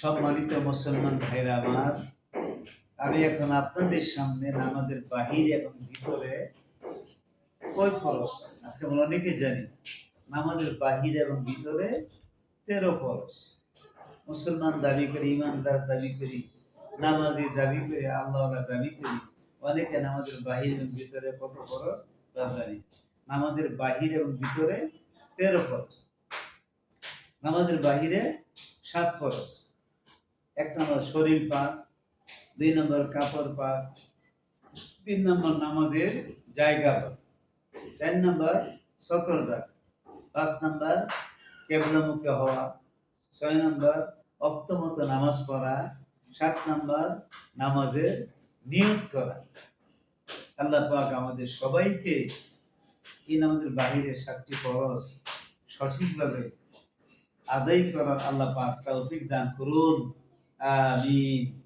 সম্মানিত মুসলমান ভাইরা আমার। আমি এখন আপনাদের সামনে নামাজের বাহির এবং ভিতরে কয় ফরজ আজকে আমরা অনেকে জানি। নামাজের বাহির এবং ভিতরে তেরো ফরজ মুসলমান দাবি করি, ইমানদার দাবি করি, নামাজি দাবি করি আল্লাহ দাবি করি। অনেকে নামাজের বাহির এবং ভিতরে কত ফরজ তা জানি। নামাজের বাহির এবং ভিতরে তেরো ফরজ নামাজের বাহিরে সাত ফরজ এক নম্বর শরীর পাক, দুই নম্বর কাপড় পাক, তিন নম্বর নামাজের জায়গা পাক, চার নম্বর সকল রাখ পাঁচ নম্বর কেবলামুখী হওয়া, ছয় নম্বর অপ্তমত নামাজ পড়া, সাত নম্বর নামাজের নিয়ত করা। আল্লাহ পাক আমাদের সবাইকে এই নামাজের বাহিরে সাতটি ফরজ সঠিকভাবে আদায় করার আল্লাহ পাক তৌফিক দান করুন। ah, me